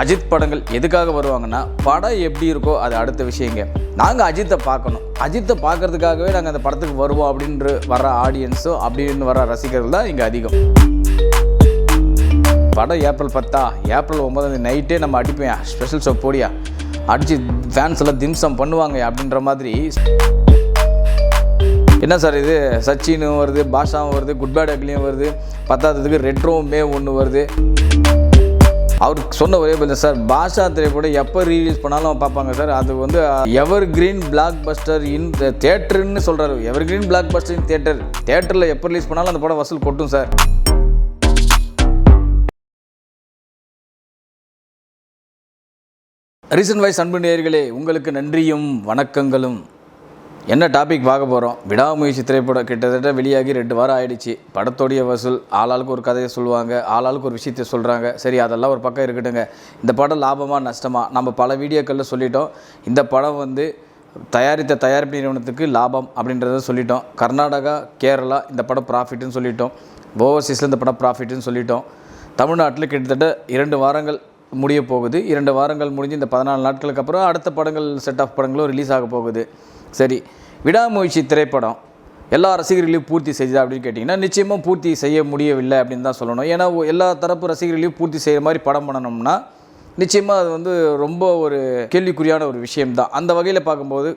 அஜித் படங்கள் எதுக்காக வருவாங்கன்னா படம் எப்படி இருக்கோ அது அடுத்த விஷயங்க. நாங்கள் அஜித்தை பார்க்கணும். அஜித்தை பார்க்கறதுக்காகவே நாங்கள் அந்த படத்துக்கு வருவோம் அப்படின்ற வர ஆடியன்ஸோ அப்படின்னு வர ரசிகர்கள் தான் இங்கே அதிகம். படம் ஏப்ரல் பத்தா? ஏப்ரல் ஒம்பதாந்தேதி நைட்டே நம்ம அடிப்பேன் ஸ்பெஷல் ஷோ போடியா? அடித்து ஃபேன்ஸ் எல்லாம் திம்சம் பண்ணுவாங்க அப்படின்ற மாதிரி. என்ன சார் இது? சச்சினும் வருது பாஷாவும் வருது குட் பேட் அக்லியும் வருது. பத்தாததுக்கு ரெட்ரோவுமே ஒன்று வருது. அவர் சொன்ன ஒரே பதில் சார் பாஷா திரைப்படம் எப்போ ரீலீஸ் பண்ணாலும் பார்ப்பாங்க சார். அது வந்து evergreen blockbuster in தேட்டர்னு சொல்கிறாரு evergreen blockbuster in theatre தேட்டரில் எப்போ ரிலீஸ் பண்ணாலும் அந்த படம் வசூல் கொட்டும் சார். ரீசன் வைஸ் அன்பு நேயர்களே உங்களுக்கு நன்றியும் வணக்கங்களும். என்ன டாபிக் பார்க்க போகிறோம் விடாமுயற்சி திரைப்படம் கிட்டத்தட்ட வெளியாகி ரெண்டு வாரம் ஆயிடுச்சு. படத்தோடைய வசூல் ஆளாளுக்கு ஒரு கதையை சொல்லுவாங்க ஆளாளுக்கு ஒரு விஷயத்தை சொல்கிறாங்க சரி அதெல்லாம் ஒரு பக்கம் இருக்கட்டுங்க. இந்த படம் லாபமாக நஷ்டமாக நம்ம பல வீடியோக்களில் சொல்லிட்டோம். இந்த படம் வந்து தயாரித்த தயாரிப்பு நிறுவனத்துக்கு லாபம் அப்படின்றத சொல்லிட்டோம். கர்நாடகா கேரளா இந்த படம் ப்ராஃபிட்னு சொல்லிட்டோம். ஓவர்சீஸில் இந்த படம் ப்ராஃபிட்னு சொல்லிட்டோம். தமிழ்நாட்டில் கிட்டத்தட்ட இரண்டு வாரங்கள் முடிய போகுது. இரண்டு வாரங்கள் முடிஞ்சு இந்த பதினாலு நாட்களுக்கு அப்புறம் அடுத்த படங்கள் செட் ஆஃப் படங்களும் ரிலீஸ் ஆக போகுது. சரி விடாமுயற்சி திரைப்படம். எல்லா ரசிகர்களையும் பூர்த்தி செய்தா அப்படின்னு கேட்டிங்கன்னா நிச்சயமாக பூர்த்தி செய்ய முடியவில்லை அப்படின்னு தான் சொல்லணும். ஏன்னா எல்லா தரப்பு ரசிகர்களையும் பூர்த்தி செய்கிற மாதிரி படம் பண்ணணும்னா நிச்சயமாக அது வந்து ரொம்ப ஒரு கேள்விக்குறியான ஒரு விஷயம்தான். அந்த வகையில் பார்க்கும்போது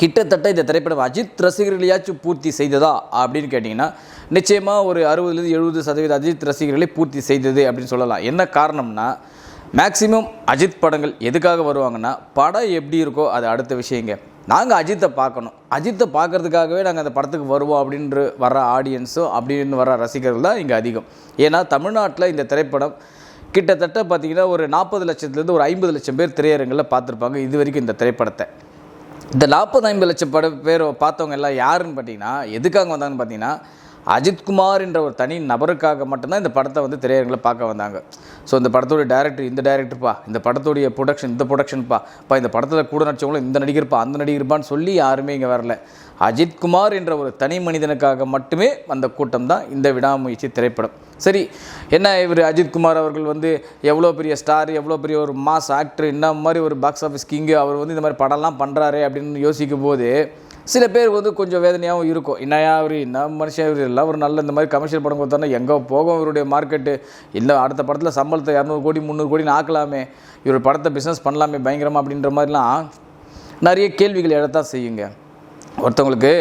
கிட்டத்தட்ட இந்த திரைப்படம் அஜித் ரசிகர்களையாச்சும் பூர்த்தி செய்ததா அப்படின்னு கேட்டிங்கன்னா நிச்சயமாக ஒரு அறுபதுலேருந்து எழுபது சதவீத அஜித் ரசிகர்களை பூர்த்தி செய்தது அப்படின்னு சொல்லலாம். என்ன காரணம்னா மேக்சிமம் அஜித் படங்கள் எதுக்காக வருவாங்கன்னா படம் எப்படி இருக்கோ அது அடுத்த விஷயங்க. நாங்கள் அஜித்தை பார்க்கணும். அஜித்தை பார்க்கறதுக்காகவே நாங்கள் அந்த படத்துக்கு வருவோம் அப்படின்ற வர ஆடியன்ஸோ அப்படின்னு வர ரசிகர்கள் தான் இங்கே அதிகம். ஏன்னா தமிழ்நாட்டில் இந்த திரைப்படம் கிட்டத்தட்ட பார்த்தீங்கன்னா ஒரு நாற்பது லட்சத்துலேருந்து ஒரு ஐம்பது லட்சம் பேர் திரையரங்கில் பார்த்துருப்பாங்க. இது வரைக்கும் இந்த திரைப்படத்தை. இந்த நாற்பது ஐம்பது லட்சம் பட பேர் பார்த்தவங்க எல்லாம் யாருன்னு பார்த்தீங்கன்னா எதுக்காக வந்தாங்கன்னு பார்த்தீங்கன்னா அஜித்குமார் என்ற ஒரு தனி நபருக்காக மட்டும்தான் இந்த படத்தை வந்து திரையரங்கில் பார்க்க வந்தாங்க. ஸோ இந்த படத்தோட டேரக்டர் இந்த டேரக்டர்ப்பா இந்த படத்துடைய ப்ரொடக்ஷன் இந்த ப்ரொடக்ஷன்ப்பா இப்போ இந்த படத்தில் கூட நடிச்சவங்களும் இந்த நடிகர்ப்பா அந்த நடிகர்ப்பான்னு சொல்லி யாருமே இங்கே வரல. அஜித்குமார் என்ற ஒரு தனி மனிதனுக்காக மட்டுமே அந்த கூட்டம் தான் இந்த விடாமுயற்சி திரைப்படம். சரி என்ன இவர் அஜித்குமார் அவர்கள் வந்து எவ்வளோ பெரிய ஸ்டார் எவ்வளோ பெரிய ஒரு மாஸ் ஆக்டர் இந்த மாதிரி ஒரு பாக்ஸ் ஆஃபீஸ் கிங்கு அவர் வந்து இந்த மாதிரி படம்லாம் பண்ணுறாரு அப்படின்னு யோசிக்கும் போது சில பேர் வந்து கொஞ்சம் வேதனையாகவும் இருக்கும். என்னையா அவர் என்ன மனுஷன் இவர்? எல்லாம் ஒரு நல்ல இந்த மாதிரி கமர்ஷியல் படம் கொடுத்தாருன்னா எங்கே போகும் இவருடைய மார்க்கெட்டு இல்லை அடுத்த படத்தில் சம்பளத்தை இரநூறு கோடி முந்நூறு கோடின்னு ஆக்கலாமே. இவர் படத்தை பிஸ்னஸ் பண்ணலாமே பயங்கரமா அப்படின்ற மாதிரிலாம் நிறைய கேள்விகள் எழத்தான் செய்யுங்க. ஒருத்தவங்களுக்கு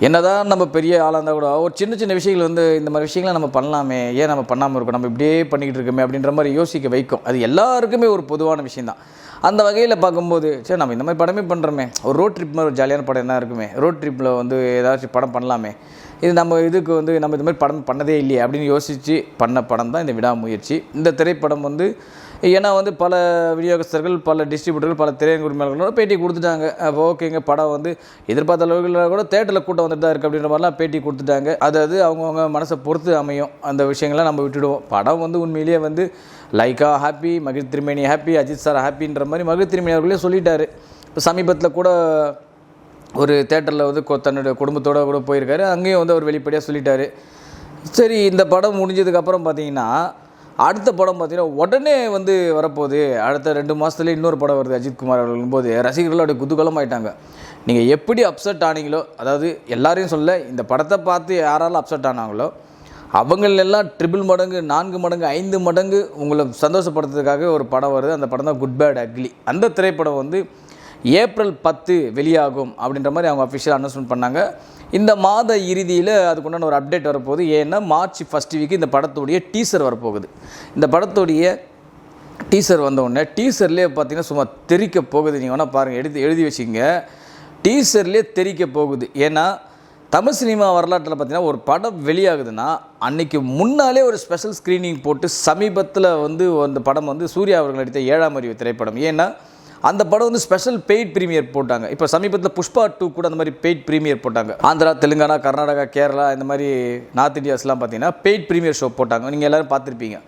என்னதான் நம்ம பெரிய ஆளாக இருந்தால் கூட ஒரு சின்ன சின்ன விஷயங்கள் வந்து இந்த மாதிரி விஷயங்களை நம்ம பண்ணலாமே. ஏன் நம்ம பண்ணாமல் இருக்கோம் நம்ம இப்படியே பண்ணிக்கிட்டு இருக்கோமே அப்படின்ற மாதிரி யோசிக்க வைக்கும். அது எல்லாருக்குமே ஒரு பொதுவான விஷயந்தான் அந்த வகையில் பார்க்கும்போது சரி நம்ம இந்த மாதிரி படமே பண்ணுறோமே ஒரு ரோட் ட்ரிப் மாதிரி ஒரு ஜாலியான படம் என்ன இருக்குமே? ரோட் ட்ரிப்பில் வந்து ஏதாச்சும் படம் பண்ணலாமே. இது நம்ம இதுக்கு வந்து நம்ம இந்த மாதிரி படம் பண்ணதே இல்லையே அப்படின்னு யோசித்து பண்ண படம் தான் இந்த விடாமுயற்சி. இந்த திரைப்படம் வந்து ஏன்னா வந்து பல விநியோகஸ்தர்கள் பல டிஸ்ட்ரிபியூட்டர்கள் பல திரையரங்கு உரிமையாளர்களோட பேட்டி கொடுத்துட்டாங்க. அப்போ ஓகேங்க படம் வந்து எதிர்பார்த்த அளவுகளில் கூட தேட்டரில் கூட்டம் வந்துட்டு தான் இருக்குது அப்படின்ற மாதிரிலாம் பேட்டி கொடுத்துட்டாங்க. அதாவது அவங்கவுங்க மனசை பொறுத்து அமையும். அந்த விஷயங்கள்லாம் நம்ம விட்டுடுவோம். படம் வந்து உண்மையிலேயே வந்து லைக்கா ஹாப்பி மகிழ் திருமேனி ஹாப்பி அஜித் சார் ஹாப்பின்ற மாதிரி மகிழ் திருமேனி அவர்களே சொல்லிட்டார். இப்போ சமீபத்தில் கூட ஒரு தேட்டரில் வந்து தன்னுடைய குடும்பத்தோடு கூட போயிருக்காரு. அங்கேயும் வந்து அவர் வெளிப்படையாக சொல்லிட்டார். சரி இந்த படம் முடிஞ்சதுக்கப்புறம் பார்த்தீங்கன்னா அடுத்த படம் பார்த்தீங்கன்னா உடனே வந்து வரப்போகுது. அடுத்த ரெண்டு மாதத்துலேயே இன்னொரு படம் வருது அஜித்குமார் அவர்களும் போது. ரசிகர்கள் அப்படி குதூகலம் ஆயிட்டாங்க. நீங்கள் எப்படி அப்செட் ஆனீங்களோ அதாவது எல்லாரையும் சொல்ல இந்த படத்தை பார்த்து யாராலும் அப்செட் ஆனாங்களோ அவங்களெல்லாம் ட்ரிபிள் மடங்கு நான்கு மடங்கு ஐந்து மடங்கு உங்களை சந்தோஷப்படுத்துறதுக்காக ஒரு படம் வருது. அந்த படம் தான் குட் பேட் அக்லி அந்த திரைப்படம் வந்து ஏப்ரல் பத்து வெளியாகும் அப்படின்ற மாதிரி அவங்க அஃபிஷியல் அனௌன்ஸ்மெண்ட் பண்ணாங்க. இந்த மாத இறுதியில் அதுக்குண்டான ஒரு அப்டேட் வரப்போகுது. ஏன்னா மார்ச் ஃபஸ்ட் வீக்கு இந்த படத்துடைய டீசர் வரப்போகுது. இந்த படத்துடைய டீசர் வந்தவுடனே டீசர்லேயே பார்த்தீங்கன்னா சும்மா தெறிக்க போகுது. நீங்கள் வேணால் பாருங்கள் எழுதி எழுதி வச்சுங்க டீசர்லேயே தெறிக்க போகுது. ஏன்னா தமிழ் சினிமா வரலாற்றில் பார்த்தீங்கன்னா ஒரு படம் வெளியாகுதுன்னா அன்றைக்கி முன்னாலே ஒரு ஸ்பெஷல் ஸ்க்ரீனிங் போட்டு சமீபத்தில் வந்து அந்த படம் வந்து சூர்யா அவர்கள் நடித்த ஏழாம் அறிவு திரைப்படம். ஏன்னா அந்த படம் வந்து ஸ்பெஷல் பெய்ட் ப்ரீமியர் போட்டாங்க. இப்போ சமீபத்தில் புஷ்பா டூ கூட அந்த மாதிரி பெய்ட் ப்ரீமியர் போட்டாங்க. ஆந்திரா தெலுங்கானா கர்நாடகா கேரளா இந்த மாதிரி நார்த் இந்தியாஸ்லாம் பார்த்தீங்கன்னா பெய்ட் ப்ரீமியர் ஷோ போட்டாங்க. நீங்கள் எல்லோரும் பார்த்துருப்பீங்க.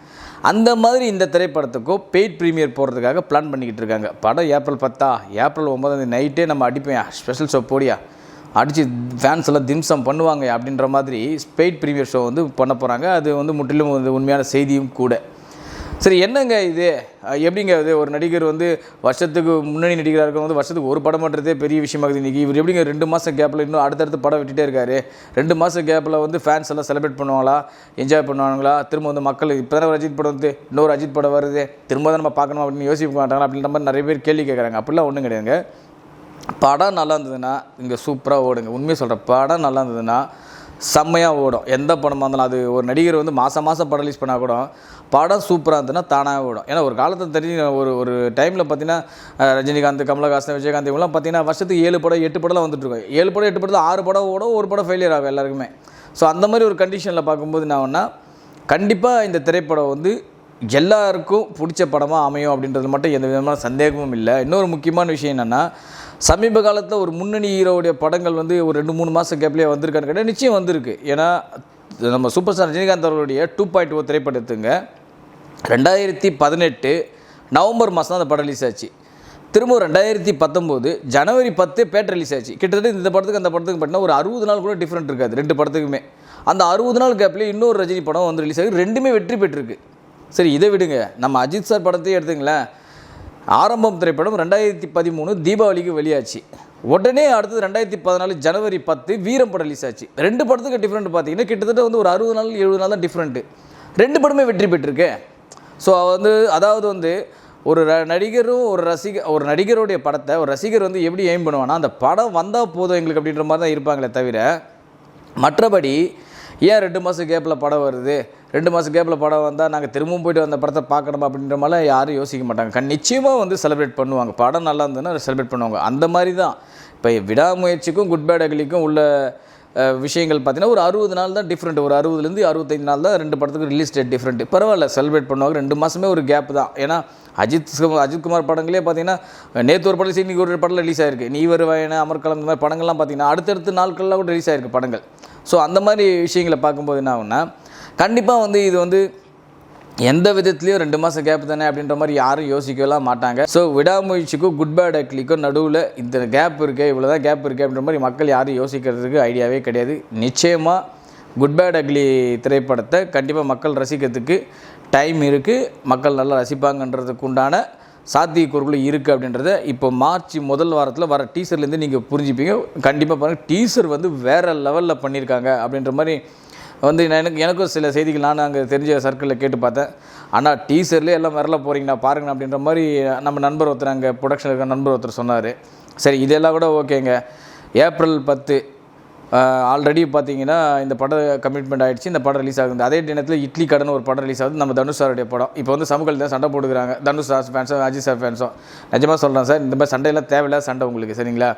அந்த மாதிரி இந்த திரைப்படத்துக்கும் பெய்ட் ப்ரீமியர் போடுறதுக்காக பிளான் பண்ணிக்கிட்டு இருக்காங்க. படம் ஏப்ரல் பத்தா? ஏப்ரல் ஒன்பதாம் நைட்டே நம்ம அடிப்பேன் ஸ்பெஷல் ஷோ போடியா? அடித்து ஃபேன்ஸ் எல்லாம் திம்சம் பண்ணுவாங்க அப்படின்ற மாதிரி ஸ்பெயிட் ப்ரீமியர் ஷோ வந்து பண்ண போகிறாங்க அது வந்து முற்றிலும் வந்து உண்மையான செய்தியும் கூட. சரி என்னங்க இது? எப்படிங்க இது? ஒரு நடிகர் வந்து வருஷத்துக்கு முன்னணி நடிகராக இருக்கிறவங்க வந்து வருஷத்துக்கு ஒரு படம் பண்ணுறதே பெரிய விஷயமாகுது இன்றைக்கி இவர் எப்படிங்க ரெண்டு மாதம் கேப்பில் இன்னும் அடுத்தடுத்து படம் விட்டுட்டே இருக்காரு? ரெண்டு மாதம் கேப்பில் வந்து ஃபேன்ஸ் எல்லாம் செலிப்ரேட் பண்ணுவாங்களா? என்ஜாய் பண்ணுவாங்களா? திரும்ப வந்து மக்கள் இப்போ தான் அஜித் படம் வந்து இன்னொரு அஜித் படம் வருது. திரும்ப தான் நம்ம பார்க்கணும் அப்படின்னு யோசிக்க மாட்டாங்களா? அப்படின்ற மாதிரி நிறைய பேர் கேள்வி கேட்குறாங்க. அப்படிலாம் ஒன்றும் கிடையாதுங்க. படம் நல்லா இருந்ததுன்னா இங்கே சூப்பராக ஓடுங்க. உண்மையை சொல்கிறேன் படம் நல்லா இருந்ததுன்னா செம்மையாக ஓடும். எந்த படமாக இருந்தாலும் அது ஒரு நடிகர் வந்து மாதம் மாதம் படம் ரிலீஸ் பண்ணால் கூட படம் சூப்பராக இருந்ததுன்னா தானாக ஓடும். ஏன்னா ஒரு காலத்தில் தெரிஞ்சு ஒரு ஒரு டைமில் பார்த்தீங்கன்னா ரஜினிகாந்த் கமலஹாசன் விஜயகாந்த் இவங்கலாம் பார்த்தீங்கன்னா வருஷத்துக்கு ஏழு படம் எட்டு படம்லாம் வந்துட்டுருக்கோம் ஏழு படம் எட்டு படத்தில் ஆறு படம் ஓடும் ஒரு படம் ஃபெயிலியர் ஆகும் எல்லாருக்குமே. ஸோ அந்த மாதிரி ஒரு கண்டிஷனில் பார்க்கும்போது என்ன ஆகுன்னா கண்டிப்பாக இந்த திரைப்படம் வந்து எல்லாருக்கும் பிடிச்ச படமாக அமையும் அப்படின்றது மட்டும் எந்த விதமான சந்தேகமும் இல்லை. இன்னொரு முக்கியமான விஷயம் என்னென்னா சமீப காலத்தில் ஒரு முன்னணி ஹீரோவுடைய படங்கள் வந்து ஒரு ரெண்டு மூணு மாதம் கேப்லேயே வந்திருக்கான்னு கேட்டால் நிச்சயம் வந்திருக்கு. ஏன்னா நம்ம சூப்பர் ஸ்டார் ரஜினிகாந்த் அவர்களுடைய டூ பாயிண்ட் ஓ oh திரைப்படத்துங்க ரெண்டாயிரத்தி பதினெட்டு நவம்பர் மாதம் தான் அந்த படம் ரிலீஸ் ஆச்சு. திரும்ப ரெண்டாயிரத்தி பத்தொம்போது ஜனவரி பத்து பேட் ரிலீஸ் ஆச்சு. கிட்டத்தட்ட இந்த படத்துக்கு அந்த படத்துக்கு பார்த்தீங்கன்னா ஒரு அறுபது நாள் கூட டிஃப்ரெண்ட் இருக்காது ரெண்டு படத்துக்குமே. அந்த அறுபது நாள் கேப்லேயே இன்னொரு ரஜினி படம் வந்து ரிலீஸ் ஆகி ரெண்டுமே வெற்றி பெற்றிருக்கு. சரி இதை விடுங்க. நம்ம அஜித் சார் படத்தையே எடுத்துங்களேன் ஆரம்பம் திரைப்படம் ரெண்டாயிரத்தி பதிமூணு தீபாவளிக்கு வெளியாச்சு. உடனே அடுத்தது ரெண்டாயிரத்தி பதினாலு ஜனவரி பத்து வீரம் படம் ரிலீஸ் ஆச்சு. ரெண்டு படத்துக்கு டிஃப்ரெண்ட் பார்த்தீங்கன்னா கிட்டத்தட்ட வந்து ஒரு அறுபது நாள் எழுபது நாள் தான் டிஃப்ரெண்ட்டு ரெண்டு படமே வெற்றி பெற்றிருக்கு. ஸோ வந்து அதாவது வந்து ஒரு நடிகரும் ஒரு ரசிக ஒரு நடிகருடைய படத்தை ஒரு ரசிகர் வந்து எப்படி எய்ம் பண்ணுவான்னா அந்த படம் வந்தால் போதும் எங்களுக்கு அப்படின்ற மாதிரி தான் இருப்பாங்களே தவிர மற்றபடி ஏன் ரெண்டு மாதம் கேப்பில் படம் வருது? ரெண்டு மாதம் கேப்பில் படம் வந்தால் நாங்கள் திரும்பவும் போயிட்டு அந்த படத்தை பார்க்கணுமா அப்படின்ற மாதிரி யாரும் யோசிக்க மாட்டாங்க. கண் நிச்சயமாக வந்து செலிப்ரேட் பண்ணுவாங்க. படம் நல்லா இருந்ததுன்னா செலிப்ரேட் பண்ணுவாங்க. அந்த மாதிரி தான் இப்போ விடாமுயற்சிக்கும் குட் பேட் அகலிக்கும் உள்ள விஷயங்கள் பார்த்தீங்கன்னா ஒரு அறுபது நாள் தான் டிஃப்ரெண்ட் ஒரு அறுபதுலேருந்து அறுபத்தஞ்சு நாள் தான் ரெண்டு படத்துக்கு ரிலீஸ் டேட் டிஃப்ரெண்ட் பரவாயில்ல செலிப்ரேட் பண்ணுவாங்க. ரெண்டு மாதமே ஒரு கேப் தான். ஏன்னா அஜித் அஜித்குமார் அஜித் குமார் படங்களே பார்த்தீங்கன்னா நேற்று ஒரு படம் இன்னைக்கு ஒரு படம் ரிலீஸ் ஆயிருக்கு. நீ வருவாயன அமர்கலம் இந்த மாதிரி படங்கள்லாம் பார்த்தீங்கன்னா அடுத்தடுத்த நாட்கள்லாம் கூட ரிலீஸ் ஆயிருக்கு படங்கள். ஸோ அந்த மாதிரி விஷயங்களை பார்க்கும்போது என்ன ஆகும்னா கண்டிப்பாக வந்து இது வந்து எந்த விதத்துலையும் ரெண்டு மாதம் கேப் தானே அப்படின்ற மாதிரி யாரும் யோசிக்கலாம் மாட்டாங்க. ஸோ விடாமுயற்சிக்கும் குட் பேட் அக்லிக்கும் நடுவில் இந்த கேப் இருக்குது இவ்வளோ தான் கேப் இருக்குது அப்படின்ற மாதிரி மக்கள் யாரும் யோசிக்கிறதுக்கு ஐடியாவே கிடையாது. நிச்சயமாக குட் பேட் அக்லி திரைப்படத்தை கண்டிப்பாக மக்கள் ரசிக்கிறதுக்கு டைம் இருக்குது மக்கள் நல்லா ரசிப்பாங்கன்றதுக்கு உண்டான சாத்தியக்கூறுகளும் இருக்குது அப்படின்றத இப்போ மார்ச் முதல் வாரத்தில் வர டீசர்லேருந்து நீங்கள் புரிஞ்சுப்பீங்க. கண்டிப்பாக பாருங்கள் டீசர் வந்து வேறு லெவலில் பண்ணியிருக்காங்க அப்படின்ற மாதிரி வந்து நான் எனக்கு எனக்கும் சில செய்திகள் நான் அங்கே தெரிஞ்ச சர்க்கிளில் கேட்டு பார்த்தேன். ஆனால் டீசர்லேயே எல்லாம் வரல போகிறீங்கண்ணா பாருங்கண்ணா அப்படின்ற மாதிரி நம்ம நண்பர் ஒருத்தர் அங்கே ப்ரொடக்ஷன் இருக்கிற நண்பர் ஒருத்தர் சொன்னார். சரி இதெல்லாம் கூட ஓகேங்க. ஏப்ரல் பத்து ஆல்ரெடி பார்த்தீங்கன்னா இந்த படம் கமிட்மெண்ட் ஆகிடுச்சு இந்த படம் ரிலீஸ் ஆகுது. அதே நேரத்தில் இட்லி கடன் ஒரு படம் ரிலீஸ் ஆகுது. நம்ம தனுஷ் சாருடைய படம். இப்போ வந்து சமூகத்தில் தான் சண்டை போட்டுக்கிறாங்க. தனுஷ் சார் ஃபேன்ஸும் அஜித் சார் ஃபேன்ஸும் நிஜமாக சொல்கிறேன் சார் இந்த மாதிரி சண்டையெல்லாம் தேவையில்லாத சண்டை உங்களுக்கு சரிங்களா?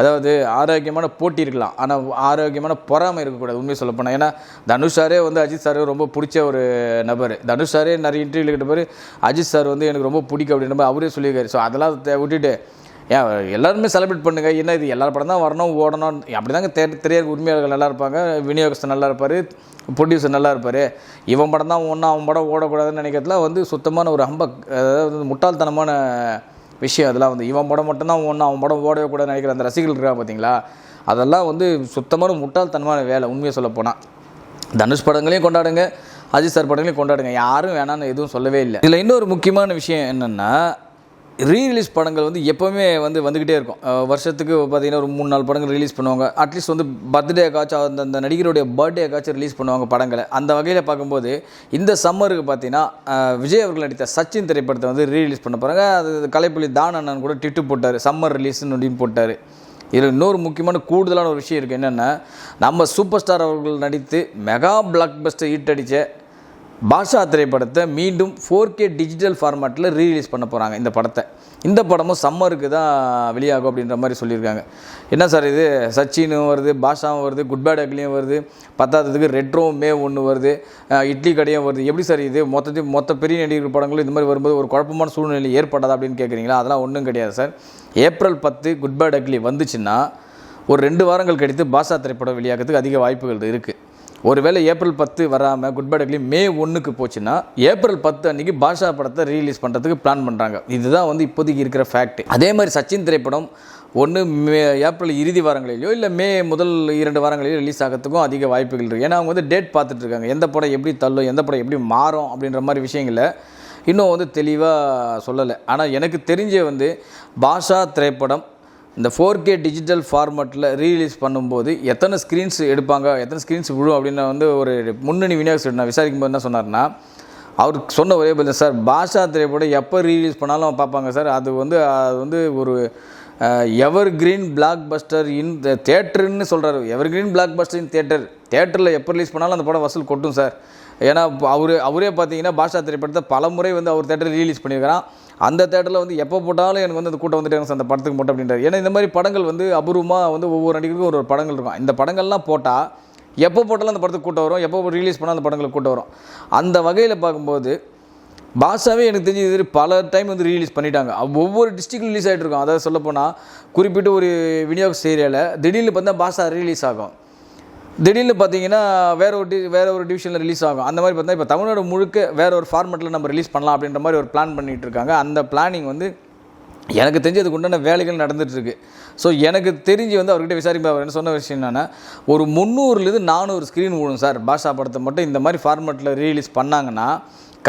அதாவது ஆரோக்கியமான போட்டி இருக்கலாம். ஆனால் ஆரோக்கியமான பொறாமை இருக்கக்கூடாது உண்மையை சொல்ல போனால் ஏன்னா தனுஷ் சாரே வந்து அஜித் சார் ரொம்ப பிடிச்ச ஒரு நபர். தனுஷ் சாரே நிறைய இன்டர்வியூ கிட்ட பேர் அஜித் சார் வந்து எனக்கு ரொம்ப பிடிக்கும் அப்படின்ற மாதிரி அவரே சொல்லியிருக்காரு. ஸோ அதெல்லாம் விட்டுட்டு ஏன் எல்லாருமே செலிப்ரேட் பண்ணுங்கள் என்ன இது எல்லா படம் தான் வரணும் ஓடணும்? அப்படி தாங்க தே திரையரங்கு உரிமையாளர்கள் நல்லா இருப்பாங்க. விநியோகஸ்தர் நல்லா இருப்பார். ப்ரொடியூசர் நல்லா இருப்பார். இவன் படம் தான் ஒன்றும் அவன் படம் ஓடக்கூடாதுன்னு நினைக்கிறதுல வந்து சுத்தமான ஒரு ஹம்ப அதாவது வந்து முட்டாள்தனமான விஷயம் அதெல்லாம் வந்து இவன் படம் மட்டும்தான் ஒன்று அவன் படம் ஓடவே கூட நினைக்கிற அந்த ரசிகர்கள் இருக்கா பார்த்தீங்களா அதெல்லாம் வந்து சுத்தமான முட்டாள்தனமான வேலை உண்மையை சொல்ல போனால் தனுஷ் படங்களையும் கொண்டாடுங்க அஜித் சார் படங்களையும் கொண்டாடுங்க யாரும் வேணான்னு எதுவும் சொல்லவே இல்லை. இதில் இன்னொரு முக்கியமான விஷயம் என்னென்னா ரீரிலீஸ் படங்கள் வந்து எப்போவுமே வந்து வந்துக்கிட்டே இருக்கும். வருஷத்துக்கு பார்த்தீங்கன்னா ஒரு மூணு நாலு படங்கள் ரிலீஸ் பண்ணுவாங்க. அட்லீஸ்ட் வந்து பர்த்டேக்காச்சும் அந்த அந்த நடிகருடைய பர்த்டேக்காச்சும் ரிலீஸ் பண்ணுவாங்க படங்களை. அந்த வகையில் பார்க்கும்போது இந்த சம்மருக்கு பார்த்தீங்கன்னா விஜய் அவர்கள் நடித்த சச்சின் திரைப்படத்தை வந்து ரீரிலீஸ் பண்ண போகிறாங்க அது கலைப்புலி தான் அண்ணன் கூட டிட்டு போட்டார். சம்மர் ரிலீஸ்னு அப்படின்னு போட்டார். இதில் இன்னொரு முக்கியமான கூடுதலான ஒரு விஷயம் இருக்குது என்னென்னா நம்ம சூப்பர் ஸ்டார் அவர்கள் நடித்து மெகா பிளாக் பஸ்டர் ஹிட் அடித்த பாஷா திரைப்படத்தை மீண்டும் ஃபோர் கே டிஜிட்டல் ஃபார்மேட்டில் ரீலீஸ் பண்ண போகிறாங்க இந்த படத்தை. இந்த படமும் சம்மருக்கு தான் வெளியாகும் அப்படின்ற மாதிரி சொல்லியிருக்காங்க. என்ன சார் இது? சச்சினும் வருது பாஷாவும் வருது குட் பேட் அக்லியும் வருது பத்தாததுக்கு ரெட்ரோவும் மே ஒன்று வருது இட்லி கடையும் வருது. எப்படி சார் இது? மொத்தத்தையும் மொத்த பெரிய நடிகர் படங்களும் இந்த மாதிரி வரும்போது ஒரு குழப்பமான சூழ்நிலை ஏற்படாதா அப்படின்னு கேட்குறீங்களா அதெல்லாம் ஒன்றும் கிடையாது சார். ஏப்ரல் பத்து குட் பேட் அக்லி வந்துச்சுன்னா ஒரு ரெண்டு வாரங்கள் கழித்து பாஷா திரைப்படம் வெளியாகிறதுக்கு அதிக வாய்ப்புகள் இருக்குது ஒருவேளை ஏப்ரல் பத்து வராமல் குட் பை டக்லி மே ஒன்றுக்கு போச்சுன்னா ஏப்ரல் பத்து அன்னைக்கு பாஷா படத்தை ரீலீஸ் பண்ணுறதுக்கு பிளான் பண்ணுறாங்க இதுதான் வந்து இப்போதைக்கு இருக்கிற ஃபேக்ட் அதே மாதிரி சச்சின் திரைப்படம் ஒன்று மே ஏப்ரல் இறுதி வாரங்களிலோ இல்லை மே முதல் இரண்டு வாரங்களிலோ ரிலீஸ் ஆகிறதுக்கும் அதிக வாய்ப்புகள் இருக்குது ஏன்னா அவங்க வந்து டேட் பார்த்துட்டு இருக்காங்க. எந்த படம் எப்படி தள்ளும் எந்த படம் எப்படி மாறும் அப்படின்ற மாதிரி விஷயங்களை இன்னும் வந்து தெளிவாக சொல்லலை. ஆனால் எனக்கு தெரிஞ்ச வந்து பாஷா திரைப்படம் இந்த ஃபோர் கே டிஜிட்டல் ஃபார்மேட்டில் ரீலீஸ் பண்ணும்போது எத்தனை ஸ்க்ரீன்ஸ் எடுப்பாங்க எத்தனை ஸ்க்ரீன்ஸ் விழும் அப்படின்னு வந்து ஒரு முன்னணி விநியோகஸ்தர் நான் விசாரிக்கும் போது என்ன சொன்னார்னா அவர் சொன்ன ஒரே பதில் சார் பாஷா திரைப்படம் எப்போ ரீலீஸ் பண்ணாலும் பார்ப்பாங்க சார். அது வந்து அது வந்து ஒரு evergreen blockbuster in தேட்டருன்னு சொல்கிறாரு evergreen blockbuster in theatre தேட்டரில் எப்போ ரிலீஸ் பண்ணாலும் அந்த படம் வசூல் கொட்டும் சார். ஏன்னா அவர் அவரே பார்த்தீங்கன்னா பாஷா திரைப்படத்தை பல முறை வந்து அவர் தேட்டரில் ரிலீஸ் பண்ணியிருக்கிறான். அந்த தேட்டரில் வந்து எப்போ போட்டாலும் எனக்கு வந்து அந்த கூட்டம் வந்துட்டு எனக்கு அந்த படத்துக்கு போட்டோம் அப்படின்றார். ஏன்னா இந்த மாதிரி படங்கள் வந்து அபூர்வமாக வந்து ஒவ்வொரு நடிகருக்கும் ஒரு ஒரு படங்கள் இருக்கும். இந்த படங்கள்லாம் போட்டால் எப்போ போட்டாலும் அந்த படத்துக்கு கூட்டம் வரும் எப்போ ரிலீஸ் பண்ணால் அந்த படங்களுக்கு கூட்டம் வரும். அந்த வகையில் பார்க்கும்போது பாஷாவே எனக்கு தெரிஞ்சு இது பல டைம் வந்து ரிலீஸ் பண்ணிட்டாங்க. ஒவ்வொரு டிஸ்ட்ரிக்ட் ரிலீஸ் ஆகிட்டு இருக்கும். அதாவது சொல்லப்போனால் குறிப்பிட்ட ஒரு விநியோக ஏரியாவில் திடீர்னு பார்த்தா பாஷா ரிலீஸ் ஆகும். திடீர்னு பார்த்தீங்கன்னா வேற ஒரு டி வேற ஒரு டிவிஷனில் ரிலீஸ் ஆகும். அந்த மாதிரி பார்த்தா இப்போ தமிழ்நாடு முழுக்க வேற ஒரு ஃபார்மெட்டில் நம்ம ரிலீஸ் பண்ணலாம் அப்படின்ற மாதிரி ஒரு பிளான் பண்ணிட்டு இருக்காங்க. அந்த பிளானிங் வந்து எனக்கு தெரிஞ்சு அதுக்கு உண்டான வேலைகள் நடந்துகிட்ருக்கு ஸோ எனக்கு தெரிஞ்சு வந்து அவர்கிட்ட விசாரிக்கும் அவர் என்ன சொன்ன விஷயம் என்னென்னா ஒரு முந்நூறுலேருந்து நானூறு ஸ்க்ரீன் விழும் சார். பாஷா படத்தை மட்டும் இந்த மாதிரி ஃபார்மெட்டில் ரீலீஸ் பண்ணாங்கன்னா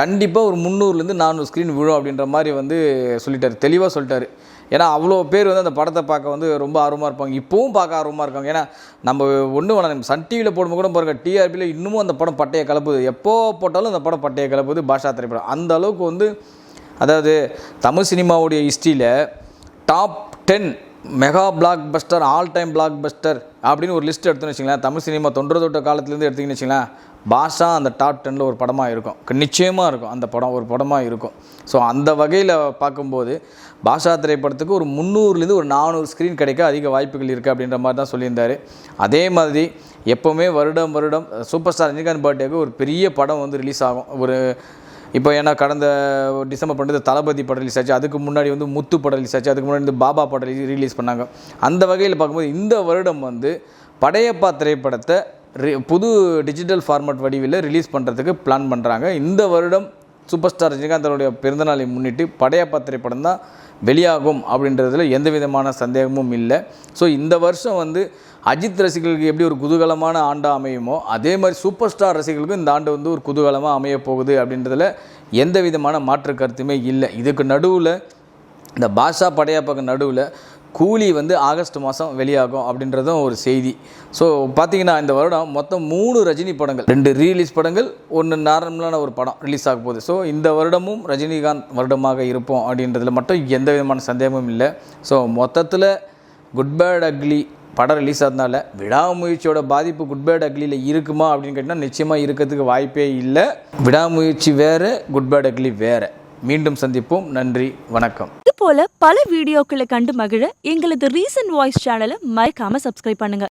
கண்டிப்பாக ஒரு முந்நூறுலேருந்து நானூறு ஸ்க்ரீன் விழும் அப்படின்ற மாதிரி வந்து சொல்லிட்டார். தெளிவாக சொல்லிட்டார். ஏன்னா அவ்வளோ பேர் வந்து அந்த படத்தை பார்க்க வந்து ரொம்ப ஆர்வமாக இருப்பாங்க. இப்போவும் பார்க்க ஆர்வமாக இருக்காங்க. ஏன்னா நம்ம ஒன்று வேணாம். சன் டிவியில் போடும்போது கூட பாருங்கள் டிஆர்பியில் இன்னமும் அந்த படம் பட்டையை கலப்புது. எப்போ போட்டாலும் அந்த படம் பட்டையை கலப்புது பாஷா திரைப்படம். அந்த அளவுக்கு வந்து அதாவது தமிழ் சினிமாவுடைய ஹிஸ்ட்ரியில் top ten mega blockbuster all time blockbuster அப்படின்னு ஒரு லிஸ்ட் எடுத்துன்னு வச்சிங்களேன். தமிழ் சினிமா தொன்று தொட்ட காலத்துலேருந்து எடுத்திங்கன்னு வச்சிங்களேன். பாஷா அந்த டாப் டெனில் ஒரு படமாக இருக்கும். நிச்சயமாக இருக்கும். அந்த படம் ஒரு படமாக இருக்கும். ஸோ அந்த வகையில் பார்க்கும்போது பாஷா திரைப்படத்துக்கு ஒரு முந்நூறுலேருந்து ஒரு நானூறு ஸ்க்ரீன் கிடைக்க அதிக வாய்ப்புகள் இருக்குது அப்படின்ற மாதிரி தான் சொல்லியிருந்தார். அதே மாதிரி எப்போவுமே வருடம் வருடம் சூப்பர் ஸ்டார் ரஜினிகாந்த் பர்த்டேக்கு ஒரு பெரிய படம் வந்து ரிலீஸ் ஆகும். ஒரு இப்போ ஏன்னா கடந்த டிசம்பர் பண்ணுறது தளபதி படம் ரிலீஸ் ஆச்சு. அதுக்கு முன்னாடி வந்து முத்து படம் ரிலீஸ் ஆச்சு. அதுக்கு முன்னாடி வந்து பாபா படம் ரிலீஸ் பண்ணாங்க. அந்த வகையில் பார்க்கும்போது இந்த வருடம் வந்து படையப்பா திரைப்படத்தை ரி- புது டிஜிட்டல் ஃபார்மேட் வடிவில் ரிலீஸ் பண்ணுறதுக்கு பிளான் பண்ணுறாங்க இந்த வருடம் சூப்பர் ஸ்டார் ரஜினிகாந்தனுடைய பிறந்தநாளை முன்னிட்டு படையப்பா திரைப்படம் தான் வெளியாகும் அப்படின்றதுல எந்த விதமான சந்தேகமும் இல்லை. ஸோ இந்த வருஷம் வந்து அஜித் ரசிகர்களுக்கு எப்படி ஒரு குதூகலமான ஆண்டாக அமையுமோ அதே மாதிரி சூப்பர் ஸ்டார் ரசிகர்களுக்கும் இந்த ஆண்டு வந்து ஒரு குதூகலமாக அமைய போகுது அப்படின்றதுல எந்த விதமான மாற்று கருத்துமே இல்லை. இதுக்கு நடுவில் இந்த பாஷா படையப்பாக்கு நடுவில் கூலி வந்து ஆகஸ்ட் மாதம் வெளியாகும் அப்படின்றதும் ஒரு செய்தி. ஸோ பார்த்தீங்கன்னா இந்த வருடம் மொத்தம் மூணு ரஜினி படங்கள். ரெண்டு ரீலீஸ் படங்கள் ஒன்று நார்மலான ஒரு படம் ரிலீஸ் ஆக போகுது. ஸோ இந்த வருடமும் ரஜினிகாந்த் வருடமாக இருப்போம் அப்படின்றதுல மட்டும் எந்த விதமான சந்தேகமும் இல்லை. ஸோ மொத்தத்தில் குட் பேட் அக்லி படம் ரிலீஸ் ஆகிறதுனால விடாமுயற்சியோட பாதிப்பு குட் பேட் அக்லியில் இருக்குமா அப்படின்னு கேட்டால் நிச்சயமாக இருக்கிறதுக்கு வாய்ப்பே இல்லை. விடாமுயற்சி வேறு குட் பேட் அக்லி வேறு. மீண்டும் சந்திப்போம். நன்றி வணக்கம். இது போல பல வீடியோக்களை கண்டு மகிழ எங்களது ரீசன்ட் வாய்ஸ் சேனலை மறக்காம சப்ஸ்கிரைப் பண்ணுங்க.